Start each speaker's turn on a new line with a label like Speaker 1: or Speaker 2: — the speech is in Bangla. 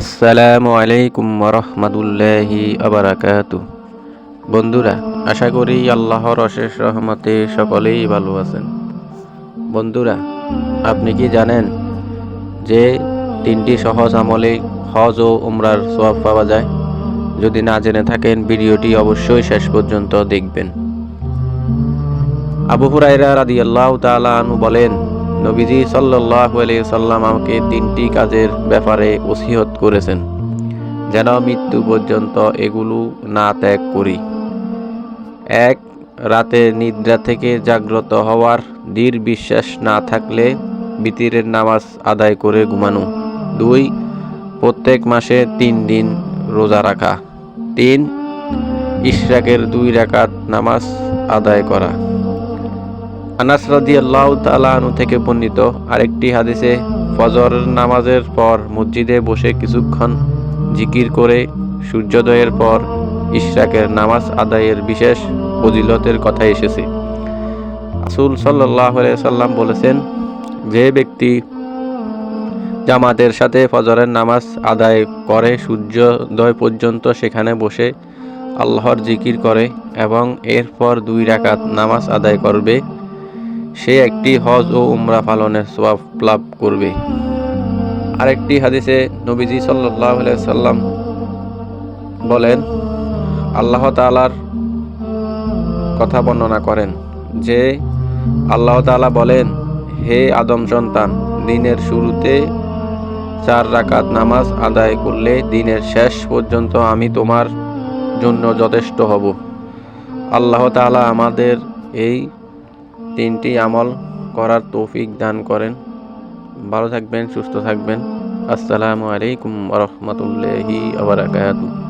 Speaker 1: আসসালামু আলাইকুম রহমতুল্লাহি আবরাকাতু বন্ধুরা, আশা করি আল্লাহর অশেষ রহমতে সকলেই ভালো আছেন। বন্ধুরা, আপনি কি জানেন যে তিনটি সহজ আমলে হজ ও উমরার সোয়াব পাওয়া যায়? যদি না জেনে থাকেন, ভিডিওটি অবশ্যই শেষ পর্যন্ত দেখবেন। আবু হুরাইরা রাদিয়াল্লাহু তাআলা আনহু বলেন নবীজি আলাইহি সাল্লাম আমাকে তিনটি কাজের ব্যাপারে ওসিয়ত করেছেন। যেন মৃত্যু পর্যন্ত এগুলো না ত্যাগ করি। এক, রাতে নিদ্রা থেকে জাগ্রত হওয়ার দৃঢ় বিশ্বাস না থাকলে বিতিরের নামাজ আদায় করে ঘুমানো। দুই, প্রত্যেক মাসে তিন দিন রোজা রাখা। তিন, ইশরাকের দুই রাকাত নামাজ আদায় করা। আনাস রাদিয়াল্লাহু তাআলা আনহু থেকে বর্ণিত আরেকটি হাদিসে, ফজর নামাজের পর মসজিদে বসে কিছুক্ষণ জিকির করে সূর্যোদয়ের পর ইশরাকের নামাজ আদায়ের বিশেষ ফজিলতের কথা এসেছে। রাসূল সাল্লাল্লাহু সাল্লাম বলেছেন, যে ব্যক্তি জামাতের সাথে ফজরের নামাজ আদায় করে সূর্যোদয় পর্যন্ত সেখানে বসে আল্লাহর জিকির করে এবং এরপর দুই রাকাত নামাজ আদায় করবে সে একটি হজ ও উমরা পালনের সওয়াব লাভ করবে। আরেকটি হাদিসে নবীজি আলাইহি সাল্লাম বলেন, আল্লাহ তাআলার কথা বর্ণনা করেন যে, আল্লাহ তাআলা বলেন, হে আদম সন্তান, দিনের শুরুতে চার রাকাত নামাজ আদায় করলে দিনের শেষ পর্যন্ত আমি তোমার জন্য যথেষ্ট হব। আল্লাহ তাআলা আমাদের এই তিনটি আমল করার তৌফিক দান করেন। ভালো থাকবেন সুস্থ থাকবেন। আসসালামু আলাইকুম রহমতুল্লাহি আবরাকাতু